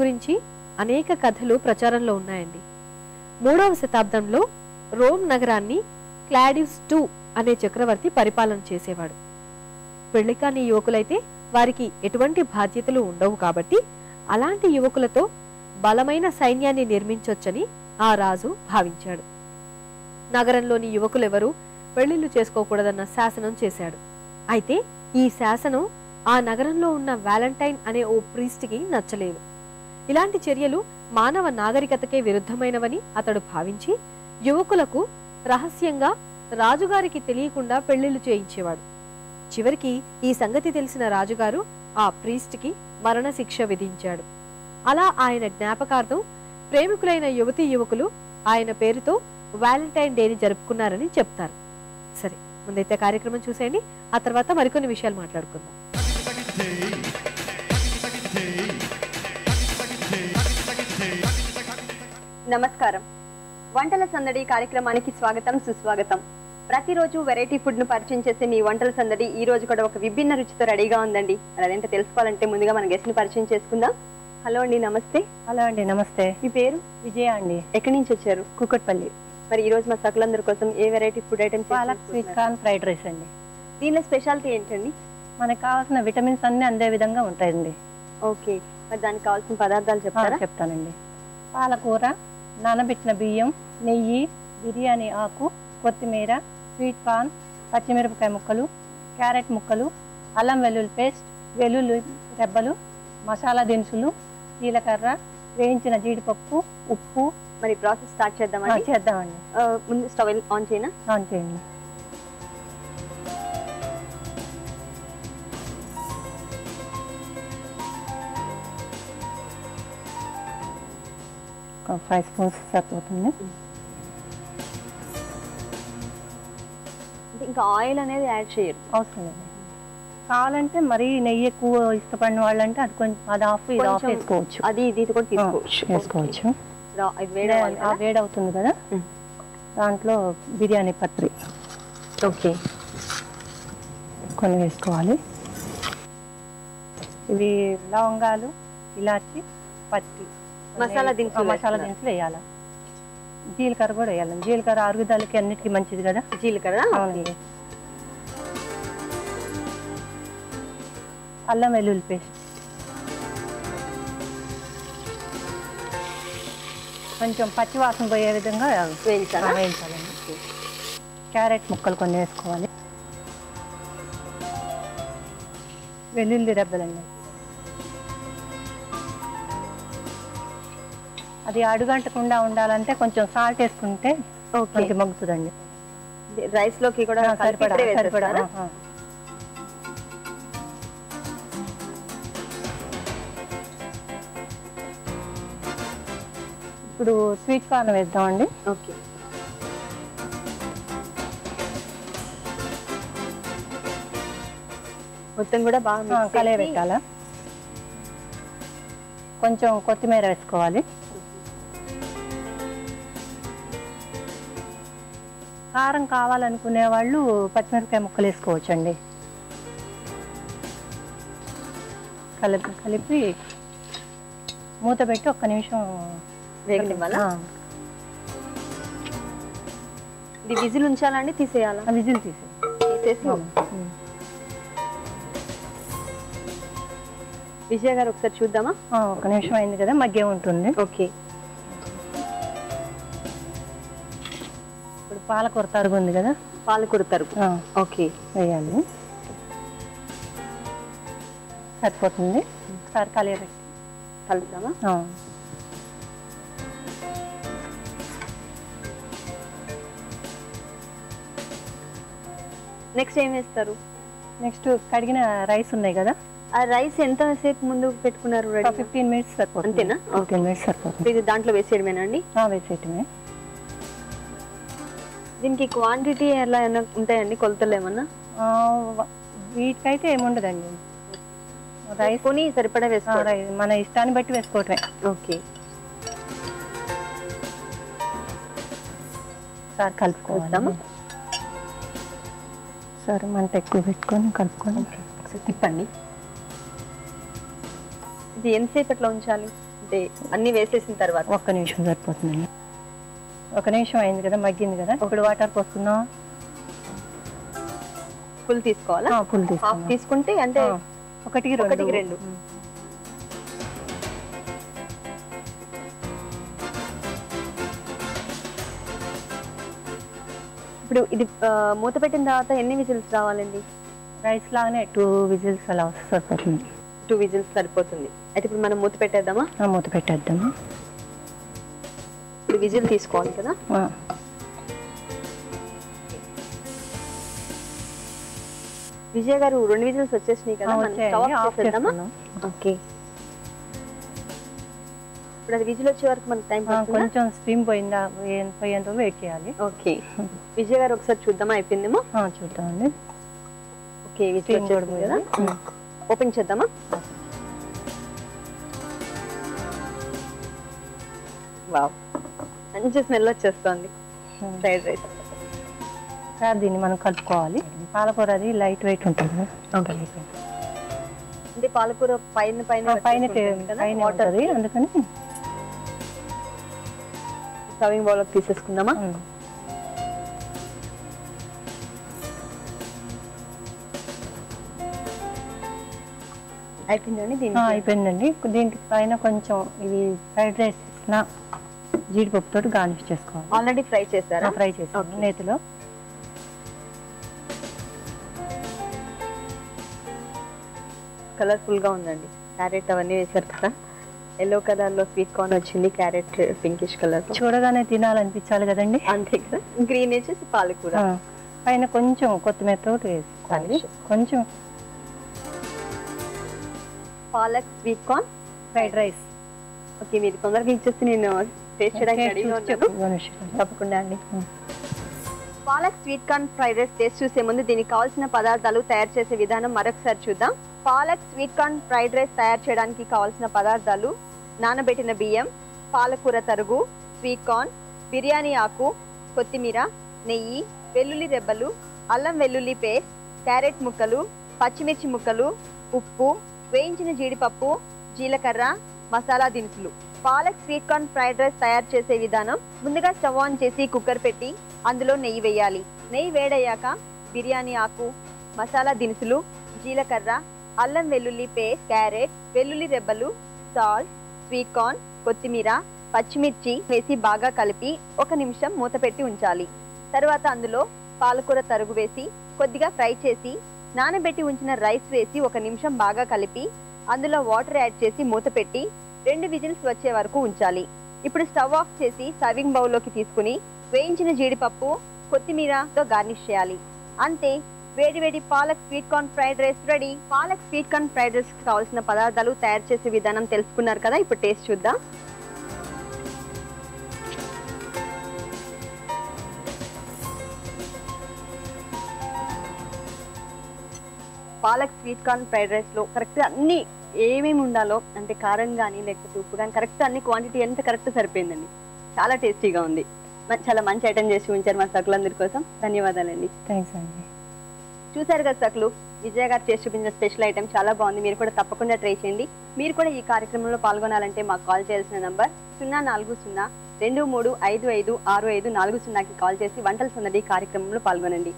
గురించి అనేక కథలు ప్రచారంలో ఉన్నాయండి. మూడవ శతాబ్దంలో రోమ్ నగరాన్ని క్లాడివ్స్ టూ అనే చక్రవర్తి పరిపాలన చేసేవాడు. పెళ్ళి కాని యువకులైతే వారికి ఎటువంటి బాధ్యతలు ఉండవు కాబట్టి అలాంటి యువకులతో బలమైన సైన్యాన్ని నిర్మించొచ్చని ఆ రాజు భావించాడు. నగరంలోని యువకులెవరూ పెళ్ళిళ్ళు చేసుకోకూడదన్న శాసనం చేశాడు. అయితే ఈ శాసనం ఆ నగరంలో ఉన్న వ్యాలంటైన్ అనే ఓ ప్రీస్ట్కి నచ్చలేదు. ఇలాంటి చర్యలు మానవ నాగరికతకే విరుద్ధమైనవని అతడు భావించి యువకులకు రహస్యంగా రాజుగారికి తెలియకుండా పెళ్ళిళ్ళు చేయించేవాడు. చివరికి ఈ సంగతి తెలిసిన రాజుగారు ఆ ప్రీస్ట్కి మరణశిక్ష విధించాడు. అలా ఆయన జ్ఞాపకార్థం ప్రేమికులైన యువతీ యువకులు ఆయన పేరుతో వ్యాలంటైన్ డేని జరుపుకున్నారని చెప్తారు. సరే ముందైతే కార్యక్రమం చూసేయండి ఆ తర్వాత మరికొన్ని విషయాలు మాట్లాడుకుందాం. నమస్కారం. వంటల సందడి కార్యక్రమానికి స్వాగతం సుస్వాగతం. ప్రతిరోజు వెరైటీ ఫుడ్ను పరిచయం చేసే మీ వంటల సందడి ఈ రోజు కూడా ఒక విభిన్న రుచితో రెడీగా ఉందండి. అదేంటో తెలుసుకోవాలంటే ముందుగా మన గెస్ట్ని పరిచయం చేసుకుందాం. హలో అండి నమస్తే. హలో అండి నమస్తే. మీ పేరు? విజయ అండి. ఎక్కడి నుంచి వచ్చారు? కుక్కట్పల్లి మరి ఈ రోజు మా సకులందరి కోసం ఏ variety food items palak sweet corn fried rice అండి. దీనిలో స్పెషాలిటీ ఏంటండి? మనకు కావాల్సిన విటమిన్స్ అన్ని అందే విధంగా ఉంటాయండి. ఓకే. మరి దానికి కావాల్సిన పదార్థాలు చెప్తారా? చెప్తానండి. పాలకూర నానబెట్టిన బియ్యం నెయ్యి బిర్యానీ ఆకు కొత్తిమీర స్వీట్ కార్న్ పచ్చిమిరపకాయ ముక్కలు క్యారెట్ ముక్కలు అల్లం వెల్లుల్లి పేస్ట్ వెల్లుల్లి రెబ్బలు మసాలా దినుసులు జీలకర్ర వేయించిన జీడిపప్పు ఉప్పు. మరి ప్రాసెస్ స్టార్ట్ చేద్దామండి. చేద్దామండి. ముందు స్టవ్ ఆన్ చేయనా? ఆన్ చేయండి. ఒక ఫైవ్ స్పూన్స్ సరిపోతుంది ఇంకా ఆయిల్ అనేది యాడ్ చేయరు. అవసరం లేదు. కావాలంటే మరీ నెయ్యి ఎక్కువ ఇష్టపడిన వాళ్ళంటే అది కొంచెం అది ఆఫ్ ఇది ఆఫ్ వేసుకోవచ్చు. అది ఇది కూడా తీసుకోవచ్చు. వేసుకోవచ్చు. వేడి అవుతుంది కదా. దాంట్లో బిర్యానీ పత్రి. ఓకే. కొన్ని వేసుకోవాలి. ఇవి లవంగాలు ఇలాచి పత్తి. మసాలా దినుసులు మసాలా. దినుసులు వేయాలి? జీలకర్ర కూడా వేయాలి? జీలకర్ర అరుగుదలకి అన్నిటికీ మంచిది కదా? జీలకర్ర? అవునండి. అల్లం వెల్లుల్లి పేస్ట్. కొంచెం పచ్చి వాసన పోయే విధంగా వేయించాలా? వేయించాలండి. క్యారెట్ ముక్కలు కొన్ని వేసుకోవాలి. వెల్లుల్లి రెబ్బలండి. అది అడుగంటకుండా ఉండాలంటే కొంచెం సాల్ట్ వేసుకుంటే మనకి మగ్గుతుందండి. రైస్లోకి కూడా సరిపడా ఇప్పుడే సరిపడా స్వీట్ కార్న్ వేద్దామండి. ఓకే. మొత్తం కూడా బాగా ఆ, mix కలే చేసి- పెట్టాలా కొంచెం కొత్తిమీర వేసుకోవాలి. కారం కావాలనుకునే వాళ్ళు పచ్చిమిరపకాయ ముక్కలు వేసుకోవచ్చండి. కలిపి కలిపి మూత పెట్టి ఒక్క నిమిషం వేగనివ్వాలా? ఇది విజిల్ ఉంచాలండి తీసేయాలా? విజిల్ తీసి తీసేసి విజయ గారు ఒకసారి చూద్దామా? ఒక నిమిషం అయింది కదా మగ్గే ఉంటుంది. ఓకే. పాలకూర తరుగు ఉంది కదా? పాలకూర తరుపు ఆ, ఓకే. వేయాలి సరిపోతుంది. ఒకసారి కలియబెట్టి కలుపుతామా. నెక్స్ట్ ఏం వేస్తారు? నెక్స్ట్ కడిగిన రైస్ ఉన్నాయి కదా? ఆ రైస్ ఎంత సేపు ముందు పెట్టుకున్నారు ఫిఫ్టీన్ మినిట్స్ సరిపోతుంది. అంతేనా? ఫిఫ్టీన్ మినిట్స్ సరిపోతుంది. ఇది దాంట్లో వేసేయడమేనా అండి? ఆ, వేసేయటమే. దీనికి క్వాంటిటీ ఎలా ఏమైనా ఉంటాయండి? కొలతలు ఏమన్నా వీటికైతే ఏముండదండి. రైస్ కొని సరిపడా వేసుకోవాలి మన ఇష్టాన్ని బట్టి వేసుకోవటమే ఓకే. ఒకసారి కలుపుకోవాలి. కలుపుదామా? సరే మంట ఎక్కువ పెట్టుకొని కలుపుకొని తిప్పండి. ఇది ఎంతసేపు అట్లా ఉంచాలి? అంటే అన్ని వేసేసిన తర్వాత. ఒక్క నిమిషం సరిపోతుందండి. ఒక నిమిషం అయింది కదా మగ్గింది కదా. ఇప్పుడు వాటర్ పోసుకుందాం. ఫుల్ తీసుకోవాలా? హాఫ్ తీసుకుంటే అంటే ఆ, ఒకటికి రెండు. రెండు. ఇప్పుడు ఇది మూత పెట్టిన తర్వాత ఎన్ని విజిల్స్ రావాలండి? రైస్ లాగానే టూ విజిల్స్ అలా సరిపోతుంది టూ విజిల్స్ సరిపోతుంది. అయితే ఇప్పుడు మనం మూత పెట్టేద్దామా? మూత పెట్టేద్దాము. ఇప్పుడు విజిల్ తీసుకోవాలి కదా? విజయ్ గారు రెండు విజిల్స్ వచ్చేసినాయి కదా మనం. Stove off. ఓకే. ఇప్పుడు అది విజిల్ వచ్చే వరకు మనకు టైం కొంచెం స్టీమ్ పోయిందా పోయే- పోయేంత వెయిట్ చేయాలి. ఓకే. విజయ్ గారు ఒకసారి చూద్దామా అయిపోయిందేమో? చూద్దామండి. ఓకే విజిల్ వచ్చేసింది కదా? ఓపెన్ చేద్దామా? వావ్. మంచి స్మెల్ వచ్చేస్తుంది. ఫ్రైడ్ రైస్ సార్ దీన్ని మనం కలుపుకోవాలి. పాలకూర అది లైట్ వెయిట్ ఉంటుంది. అంటే పాలకూర పైన పైన పైన పైన వాటర్ ఉంటుంది. అందుకని సర్వింగ్ బౌల్ తీసేసుకుందామా? ఉమ్. అయిపోయిందండి దీనికి? అయిపోయిందండి. దీనికి పైన కొంచెం ఇది ఫ్రైడ్ రైస్ ఇచ్చిన జీడిపప్పుతో గార్నిష్ చేసుకోవాలి. ఆల్రెడీ ఫ్రై చేశారా? ఫ్రై చేసాను. నేతిలో. కలర్ఫుల్గా ఉందండి. క్యారెట్ అవన్నీ వేశారు కదా. ఎల్లో కలర్లో స్వీట్ కార్న్ వచ్చింది. Carrot pinkish colour. చూడగానే తినాలనిపించాలి కదండి. అంతే కదా. గ్రీన్ వచ్చేసి పాలకూర. పైన కొంచెం కొత్తిమీర తోటి వేసుకోవాలి. కొంచెం. Palak sweet corn. Fried rice. Okay మీరు తొందరగా ఇచ్చేసి నేను టేస్ట్ చేయడానికి రెడీగా ఉన్నాను తప్పకుండా అండి. ఉమ్. Palak sweet corn fried rice taste చూసే ముందు దీనికి కావాల్సిన పదార్థాలు తయారు చేసే విధానం మరొకసారి చూద్దాం. Palak sweet corn fried rice తయారు చేయడానికి కావాల్సిన పదార్థాలు నానబెట్టిన బియ్యం పాలకూర తరుగు స్వీట్ కార్న్ బిర్యానీ ఆకు కొత్తిమీర నెయ్యి వెల్లుల్లి రెబ్బలు అల్లం వెల్లుల్లి పేస్ట్ క్యారెట్ ముక్కలు పచ్చిమిర్చి ముక్కలు ఉప్పు వేయించిన జీడిపప్పు జీలకర్ర మసాలా దినుసులు. Palak sweet corn fried rice తయారు చేసే విధానం ముందుగా స్టవ్ ఆన్ చేసి కుక్కర్ పెట్టి అందులో నెయ్యి వేయాలి. నెయ్యి వేడయ్యాక బిర్యానీ ఆకు మసాలా దినుసులు జీలకర్ర అల్లం వెల్లుల్లి పేస్ట్ క్యారెట్ వెల్లుల్లి రెబ్బలు సాల్ట్ స్వీట్ కార్న్ కొత్తిమీర పచ్చిమిర్చి వేసి బాగా కలిపి ఒక నిమిషం మూత పెట్టి ఉంచాలి. తర్వాత అందులో పాలకూర తరుగు వేసి కొద్దిగా ఫ్రై చేసి నానబెట్టి ఉంచిన రైస్ వేసి ఒక నిమిషం బాగా కలిపి అందులో వాటర్ యాడ్ చేసి మూత పెట్టి రెండు విజిల్స్ వచ్చే వరకు ఉంచాలి. ఇప్పుడు స్టవ్ ఆఫ్ చేసి సర్వింగ్ బౌల్లోకి తీసుకుని వేయించిన జీడిపప్పు కొత్తిమీరతో గార్నిష్ చేయాలి. అంతే వేడి వేడి palak sweet corn fried rice ready. Palak sweet corn fried రైస్కి కావాల్సిన పదార్థాలు తయారు చేసే విధానం తెలుసుకున్నారు కదా? ఇప్పుడు టేస్ట్ చూద్దాం. పాలక్ స్వీట్ కార్న్ ఫ్రైడ్ రైస్లో కరెక్ట్ అన్ని ఏమేమి ఉండాలో అంటే కారం కానీ లేకపోతే ఉప్పు కానీ కరెక్ట్ అన్ని క్వాంటిటీ ఎంత కరెక్ట్ సరిపోయిందండి. చాలా టేస్టీగా ఉంది. చాలా మంచి ఐటమ్ చేసి ఉంచారు మా సకులందరి కోసం. ధన్యవాదాలండి. థ్యాంక్స్ అండి. చూసారు కదా సకులు విజయ్ గారు చేసి చూపించిన స్పెషల్ ఐటమ్ చాలా బాగుంది. మీరు కూడా తప్పకుండా ట్రై చేయండి. మీరు కూడా ఈ కార్యక్రమంలో పాల్గొనాలంటే మాకు కాల్ చేయాల్సిన నంబర్ సున్నా నాలుగు సున్నా రెండు మూడు ఐదు ఐదు ఆరు ఐదు నాలుగు సున్నాకి కాల్ చేసి వంటల సందడి కార్యక్రమంలో పాల్గొనండి.